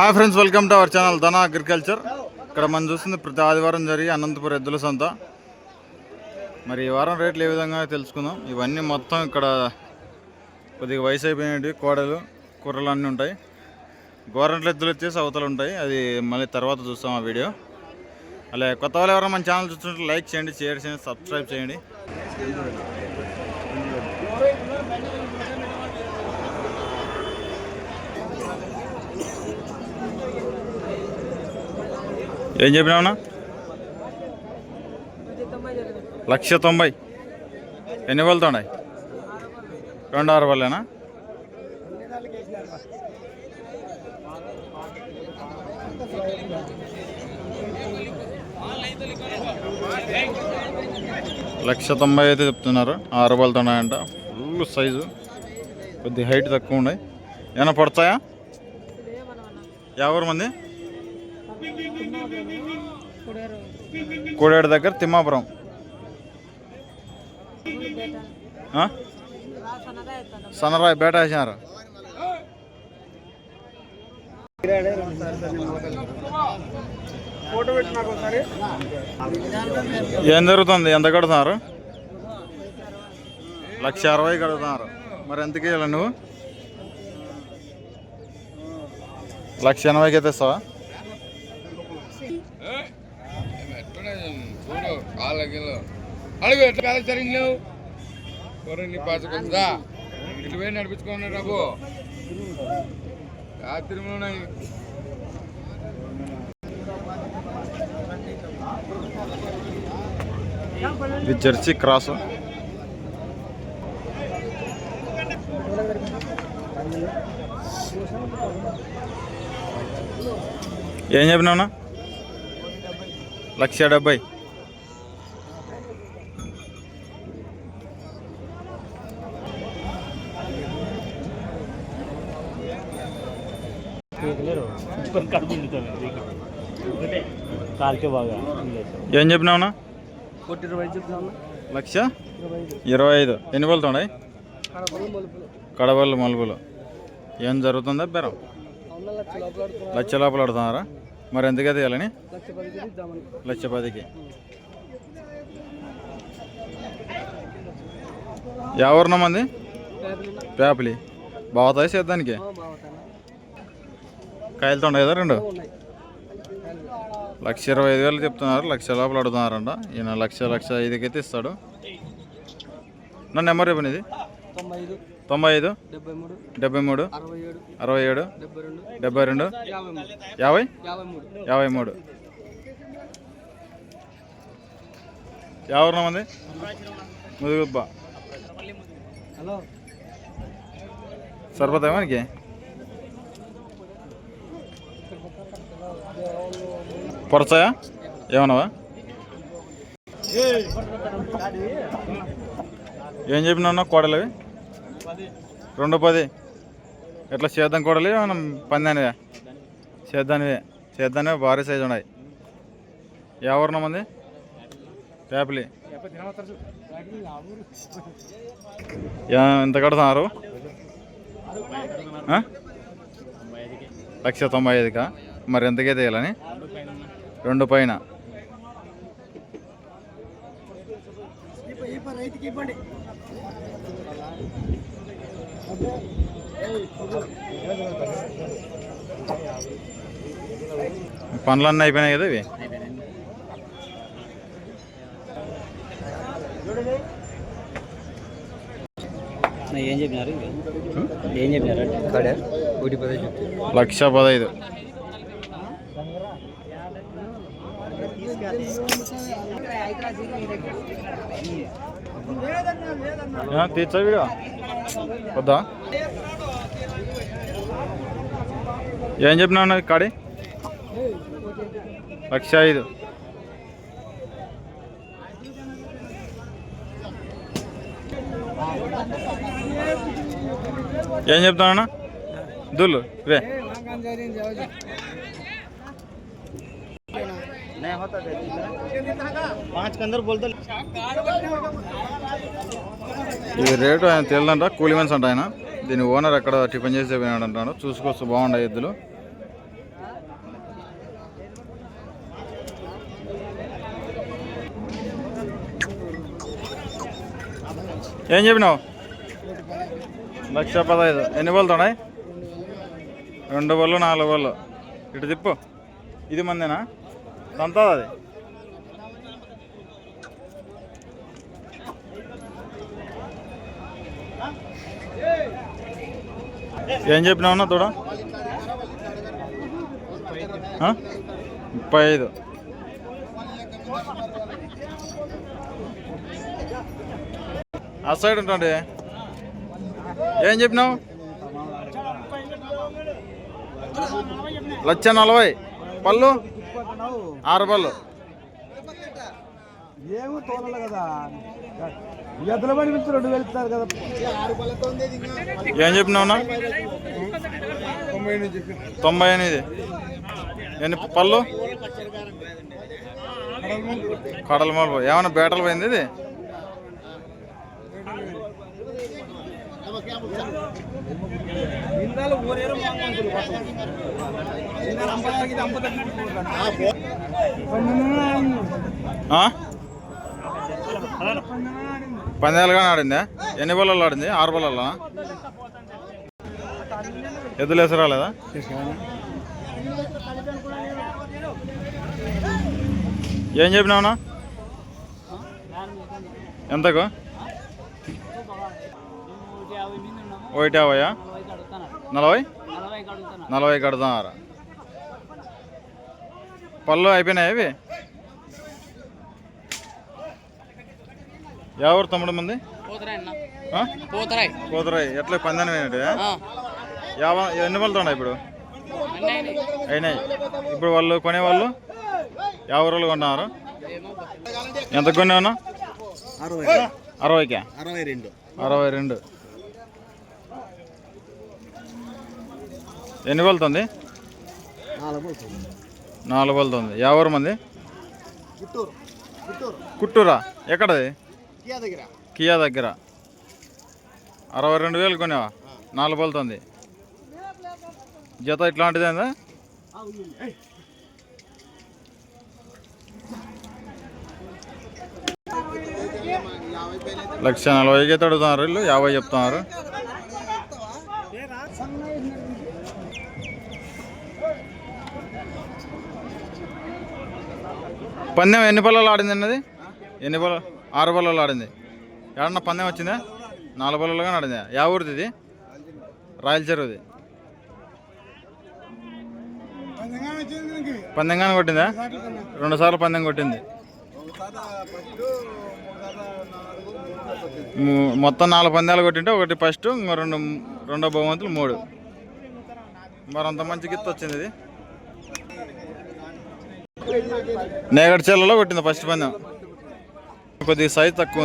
Hi friends welcome to our channel Dhana agriculture ఇక్కడ మనం చూస్తుంది ప్రతి ఆదివారం జరిగి అనంతపురం ఎద్దుల సంత. మరి ఈ వారం రేట్లు ఏ విధంగా తెలుసుకుందాం. ఇవన్నీ మొత్తం ఇక్కడ కొద్దిగా వయసు అయిపోయినవి కోడలు కుర్రలు అన్నీ ఉంటాయి. గోరంట్ల ఎద్దులు వచ్చేసి అవతలు ఉంటాయి. అది మళ్ళీ తర్వాత చూస్తాం ఆ వీడియో. అలాగే కొత్త వాళ్ళు ఎవరైనా మన ఛానల్ చూస్తుంటే లైక్ చేయండి షేర్ చేయండి సబ్స్క్రైబ్ చేయండి. ఏం చెప్పినావునా లక్ష తొంభై. ఎన్ని వేలతో ఉన్నాయి రెండు ఆరు వేలేనా లక్ష తొంభై అయితే చెప్తున్నారు. ఆరు వేలతో ఫుల్ సైజు కొద్ది హైట్ తక్కువ ఉన్నాయి. ఏమైనా పడతాయా? ఎవరు మంది? కోడేడు దగ్గర తిమ్మాపురం. ఆ? బేట వేసినారు. ఏం జరుగుతుంది? ఎంత కడుతున్నారు? లక్ష అరవై కడుతున్నారు. మరి ఎంతకి నువ్వు? లక్ష ఎనభైకి అయితే ఇస్తావా? చూడు అడుగు ఎట్లా కాదు సరిగ్లేవు కూర నీ పాచుకుందా ఇట్లు పోయి నడిపించుకున్నాడు డబ్బు రాత్రిలోనే ఇది జెర్సీ క్రాస్. ఏం చెప్పినావునా లక్ష డెబ్బై. కాల్కే బాగా ఏం చెప్పినావునా ఇరవై చెప్తాను లక్ష? ఇరవై ఐదు. ఎన్ని బోల్తో ఉన్నాయి కడవలు మలుపులు. ఏం జరుగుతుందా బెరం? లక్ష లోపల లక్ష లోపల ఆడుతున్నారా? మరి ఎంతగా తీయాలని లక్ష పదికి. ఇద్దామని లక్ష పదికి ఎవరిన మంది? పేపలి. బాగుతాయి సేద్దానికి కాయలతో ఉన్నాయి కదా రెండు? లక్ష ఇరవై ఐదు వేలు చెప్తున్నారు లక్ష లోపల అడుగుతున్నారంట. ఈయన లక్ష లక్ష ఐదుకి అయితే ఇస్తాడు. నా నెంబర్ చెప్పండి ఇది. తొంభై ఐదు డెబ్బై మూడు అరవై ఏడు డెబ్బై రెండు యాభై యాభై మూడు యాభై మూడు. ఎవరిన మంది? ముదుగుబ్బ. హలో. సరిపోతాయి మనకి? పొరచాయా? ఏమన్నావా? ఏం చెప్పినా కోడలవి? రెండు పది. ఎట్లా చేద్దాం కోడలి మనం పందానివే? చేద్దానివే. చేద్దానివే భారీ సైజు ఉన్నాయి. ఎవరిన మంది? పేపలి. యా- ఎంత కడుతున్నారు? లక్ష తొంభై ఐదుకా? మరి ఎంతకైతే వేయాలని? రెండు పైన. పనులన్నీ అయిపోయినాయి కదా ఇవి? ఏం చెప్పినారు? ఏం చెప్పినారు? లక్ష పదహైదు. తీర్చా వద్దా ఏం చెప్పినా కాడి లక్ష ఐదు ఏం చెప్తానన్నా దుల్లు రే नहीं होता पाँच के अंदर बोलते ఇది రేటు ఆయన తేలదంట కూలి మనిషి అంట ఆయన. దీని ఓనర్ అక్కడ టిఫిన్ చేసే పోయినాడు అంటాడు. చూసుకోవచ్చు బాగుండే ఎద్దులు. ఏం చెప్పినావు? లక్ష పదహైదు. ఎన్ని బళ్ళు ఉన్నాయి రెండు బళ్ళు నాలుగు బళ్ళు. ఇటు తిప్పు. ఇది మందేనా? సంతా అది. ఏం చెప్పినావున్నా తోడ? ముప్పై ఐదు. ఆ సైడ్ ఉంటాండి ఏం? చెప్పినావు? లక్ష నలభై. పళ్ళు? ఆరు పళ్ళు ఏమో తోలలు కదా. ఎద్దుల బండి నుంచి రెండు వేలు ఇస్తారు కదా. ఏం చెప్పినావునా తొంభై ఎనిమిది. ఎన్ని పళ్ళు? కడల మాలు ఏమైనా బేటలు పోయింది ఇది? ఇందాలు పందేలుగానే ఆడిందా? ఎన్ని బళ్ళల్లో ఆడింది? ఆరు బళ్ళల్లో ఎద్దులు వేసి రాలేదా? ఏం చెప్పినావునా ఎంతకు? ఒకటి యాభైయా నలభై? నలభై కడుతున్నారు పళ్ళు అయిపోయినాయి ఇవి? ఎవరు తమ్ముడు మంది? పోతురాయి ఎట్లా పోయినట్టు యాభై ఎన్ని పళ్ళతో ఇప్పుడు? అయినాయి. ఇప్పుడు వాళ్ళు కొనేవాళ్ళు? యాభై రోజులు కొన్నారు? ఎంత కొనేవన్నా అరవై. అరవైకా? అరవై రెండు. అరవై రెండు. ఎన్ని వెళ్తుంది నాలుగు నాలుగు వెళ్తుంది ఎవరు మంది? కుట్టూరా? ఎక్కడది? కియా దగ్గర. కియా దగ్గర. అరవై రెండు వేలు కొనేవా? నాలుగు వెళ్తుంది జత ఇట్లాంటిదేందా లక్ష నలభైకి అయితే అడుగుతున్నారు వీళ్ళు యాభై చెప్తున్నారు. పందెం ఎన్ని పళ్ళలో ఆడింది అన్నది? ఎన్ని పళ్ళ ఆరు పళ్ళలో ఆడింది. ఏడన్నా పందెం వచ్చిందా? నాలుగు పళ్ళలోగానే ఆడిందా? యా ఊరిది ఇది? రాయల చెరువుది. పందెంగానే కొట్టిందా? రెండు సార్లు పందెం కొట్టింది. మొత్తం నాలుగు పందాలు కొట్టింటే ఒకటి ఫస్ట్ ఇంకో రెండు రెండో బహుమతులు మూడు. మరి అంత మంచి గిత్త వచ్చింది ఇది. నేగడి కొట్టింది ఫస్ట్ పందెం. కొద్దిగా సైజ్ తక్కువ